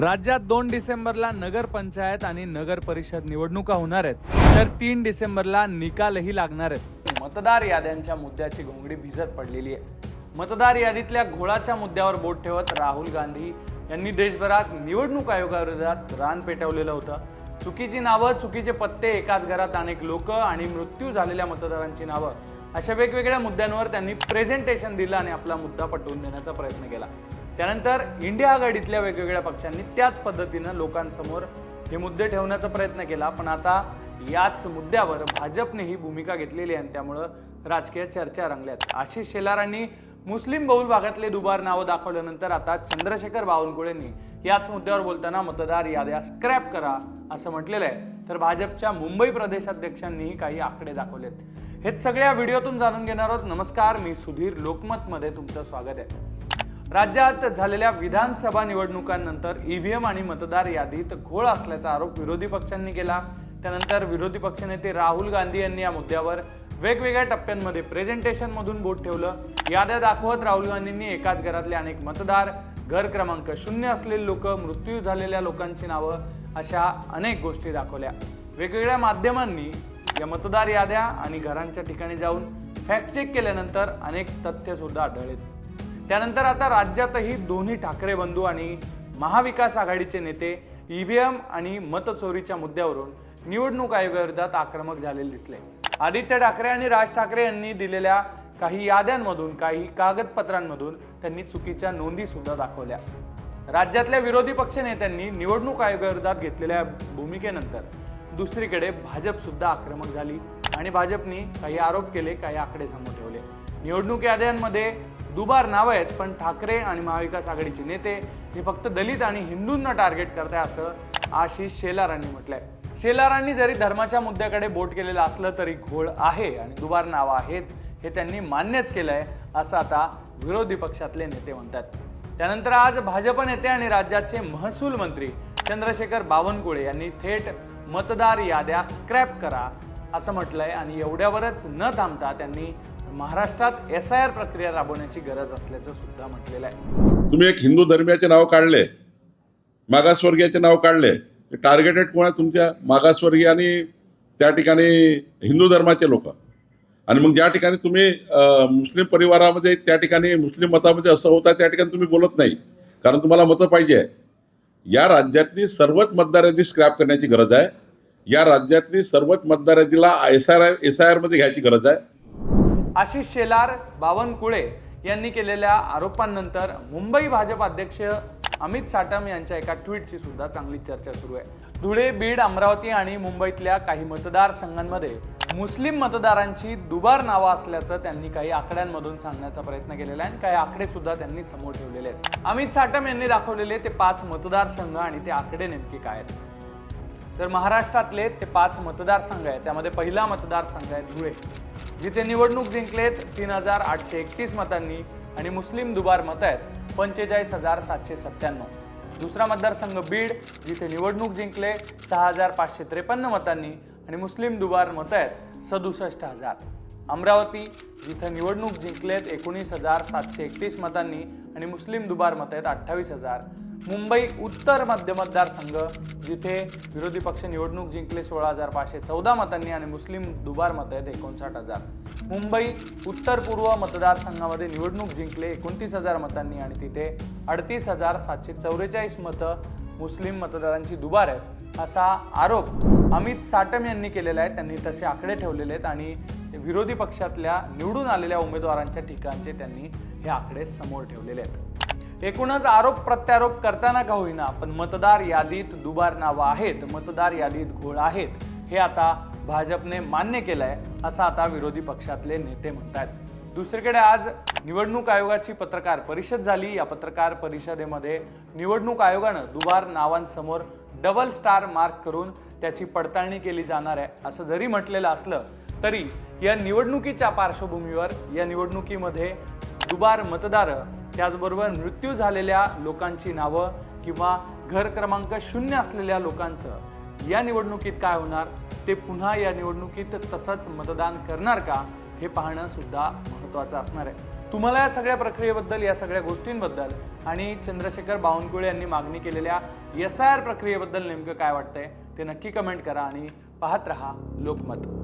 राज्यात दोन डिसेंबरला नगर पंचायत आणि नगर परिषद निवडणुका होणार आहेत. तर तीन डिसेंबरला निकालही लागणार आहेत. मतदार याद्यांच्या मुद्द्याची घोंगडी भिजत पडलेली आहे. मतदार यादीतल्या घोळाच्या मुद्द्यावर बोट ठेवत राहुल गांधी यांनी देशभरात निवडणूक आयोगाविरोधात रान पेटवलेलं होतं. चुकीची नावं चुकीचे पत्ते एकाच घरात अनेक लोक आणि मृत्यू झालेल्या मतदारांची नावं अशा वेगवेगळ्या मुद्द्यांवर त्यांनी प्रेझेंटेशन दिलं आणि आपला मुद्दा पटवून देण्याचा प्रयत्न केला. त्यानंतर इंडिया आघाडीतल्या वेगवेगळ्या पक्षांनी त्याच पद्धतीनं लोकांसमोर हे मुद्दे ठेवण्याचा प्रयत्न केला. पण आता याच मुद्द्यावर भाजपने ही भूमिका घेतलेली आहे आणि त्यामुळं राजकीय चर्चा रंगल्यात. आशिष शेलारांनी मुस्लिम बहुल भागातले दुबार नावं दाखवल्यानंतर आता चंद्रशेखर बावनकुळेंनी याच मुद्द्यावर बोलताना मतदार याद्या स्क्रॅप करा असं म्हटलेलं आहे. तर भाजपच्या मुंबई प्रदेशाध्यक्षांनीही काही आकडे दाखवलेत. हेच सगळ्या व्हिडिओतून जाणून घेणार आहोत. नमस्कार मी सुधीर लोकमतमध्ये तुमचं स्वागत आहे. राज्यात झालेल्या विधानसभा निवडणुकांनंतर ईव्हीएम आणि मतदार यादीत घोळ असल्याचा आरोप विरोधी पक्षांनी केला. त्यानंतर विरोधी पक्षनेते राहुल गांधी यांनी या मुद्द्यावर वेगवेगळ्या टप्प्यांमध्ये प्रेझेंटेशन मधून बोट ठेवलं. याद्या दाखवत राहुल गांधींनी एकाच घरातले अनेक मतदार घर क्रमांक शून्य असलेले लोक मृत्यू झालेल्या लोकांची नावं अशा अनेक गोष्टी दाखवल्या. वेगवेगळ्या माध्यमांनी या मतदार याद्या आणि घरांच्या ठिकाणी जाऊन फॅक्ट चेक केल्यानंतर अनेक तथ्य सुद्धा आढळलेत त्यानंतर आता राज्यातही दोन्ही ठाकरे बंधू आणि महाविकास आघाडीचे नेते ईव्हीएम आणि मतचोरीच्या मुद्द्यावरून निवडणूक आयोगाविरोधात आक्रमक झालेले दिसले. आदित्य ठाकरे आणि राज ठाकरे यांनी दिलेल्या काही याद्यांमधून काही कागदपत्रांमधून त्यांनी चुकीच्या नोंदी सुद्धा दाखवल्या. राज्यातल्या विरोधी पक्ष नेत्यांनी निवडणूक आयोगाविरोधात घेतलेल्या भूमिकेनंतर दुसरीकडे भाजप सुद्धा आक्रमक झाली आणि भाजपनी काही आरोप केले काही आकडे समोर ठेवले. निवडणूक याद्यांमध्ये दुबार नावं आहेत पण ठाकरे आणि महाविकास आघाडीचे नेते हे फक्त दलित आणि हिंदूंना टार्गेट करताय असं आशिष शेलारांनी म्हटलंय. शेलारांनी जरी धर्माच्या मुद्द्याकडे बोट केलेलं असलं तरी घोळ आहे आणि दुबार नावं आहेत हे त्यांनी मान्यच केलंय असं आता विरोधी पक्षातले नेते म्हणतात त्यानंतर आज भाजप नेते आणि राज्याचे महसूल मंत्री चंद्रशेखर बावनकुळे यांनी थेट मतदार याद्या स्क्रॅप करा असं म्हटलंय आणि एवढ्यावरच न थांबता त्यांनी महाराष्ट्रात एस आय आर प्रक्रिया राबवण्याची गरज असल्याचं सुद्धा म्हटलेलं आहे. तुम्ही एक हिंदू धर्मियाचे नाव काढले मागासवर्गीयाचे नाव काढले टार्गेटेड कोण आहे तुमच्या मागासवर्गीय आणि त्या ठिकाणी हिंदू धर्माचे लोक? आणि मग ज्या ठिकाणी तुम्ही मुस्लिम परिवारामध्ये त्या ठिकाणी मुस्लिम मतामध्ये असं होतं त्या ठिकाणी तुम्ही बोलत नाही. कारण तुम्हाला मतं पाहिजे. आहे या राज्यातली सर्वच मतदार यादी स्क्रॅप करण्याची गरज आहे. या राज्यातली सर्वच मतदार यादीला एस आर एस आय आरमध्ये घ्यायची गरज आहे. आशिष शेलार बावनकुळे यांनी केलेल्या आरोपांनंतर मुंबई भाजप अध्यक्ष अमित साटम यांच्या एका ट्विटची सुद्धा चांगली चर्चा सुरू आहे. धुळे बीड अमरावती आणि मुंबईतल्या काही मतदारसंघांमध्ये मुस्लिम मतदारांची दुबार नावं असल्याचं त्यांनी काही आकड्यांमधून सांगण्याचा प्रयत्न केलेला आहे आणि काही आकडे सुद्धा त्यांनी समोर ठेवलेले आहेत. अमित साटम यांनी दाखवलेले ते पाच मतदारसंघ आणि ते आकडे नेमके काय आहेत? तर महाराष्ट्रातले ते पाच मतदारसंघ आहेत. त्यामध्ये पहिला मतदारसंघ आहे धुळे. जिथे निवडणूक जिंकलेत तीन हजार आठशे एकतीस मतांनी आणि मुस्लिम दुबार मत आहेत पंचेचाळीस हजार सातशे सत्त्याण्णव. दुसरा मतदारसंघ बीड जिथे निवडणूक जिंकले सहा हजार पाचशे त्रेपन्न मतांनी आणि मुस्लिम दुबार मत आहेत सदुसष्ट हजार. अमरावती जिथे निवडणूक जिंकलेत एकोणीस हजार सातशे एकतीस मतांनी आणि मुस्लिम दुबार मत आहेत अठ्ठावीस हजार. मुंबई उत्तर मध्य मतदारसंघ जिथे विरोधी पक्ष निवडणूक जिंकले सोळा हजार पाचशे चौदा मतांनी आणि मुस्लिम दुबार मत आहेत एकोणसाठ हजार. मुंबई उत्तर पूर्व मतदारसंघामध्ये निवडणूक जिंकले एकोणतीस हजार मतांनी आणि तिथे अडतीस हजार सातशे चौवेचाळीस मतं मुस्लिम मतदारांची दुबार आहेत असा आरोप अमित साटम यांनी केलेला आहे. त्यांनी तसे आकडे ठेवलेले आहेत आणि विरोधी पक्षातल्या निवडून आलेल्या उमेदवारांच्या ठिकाणचे त्यांनी हे आकडे समोर ठेवलेले आहेत. एकूणच आरोप प्रत्यारोप करताना का होईना पण मतदार यादीत दुबार नावं आहेत मतदार यादीत घोळ आहेत हे आता भाजपने मान्य केलंय असं आता विरोधी पक्षातले नेते म्हणतात दुसरीकडे आज निवडणूक आयोगाची पत्रकार परिषद झाली. या पत्रकार परिषदेमध्ये निवडणूक आयोगानं दुबार नावांसमोर डबल स्टार मार्क करून त्याची पडताळणी केली जाणार आहे असं जरी म्हटलेलं असलं तरी या निवडणुकीच्या पार्श्वभूमीवर या निवडणुकीमध्ये दुबार मतदार त्याचबरोबर मृत्यू झालेल्या लोकांची नावं किंवा घर क्रमांक शून्य असलेल्या लोकांचं या निवडणुकीत काय होणार? ते पुन्हा या निवडणुकीत तसंच मतदान करणार का? हे पाहणं सुद्धा महत्त्वाचं असणार आहे. तुम्हाला या सगळ्या प्रक्रियेबद्दल या सगळ्या गोष्टींबद्दल आणि चंद्रशेखर बावनकुळे यांनी मागणी केलेल्या एस आय आर प्रक्रियेबद्दल नेमकं काय वाटतंय ते नक्की कमेंट करा आणि पाहत रहा लोकमत.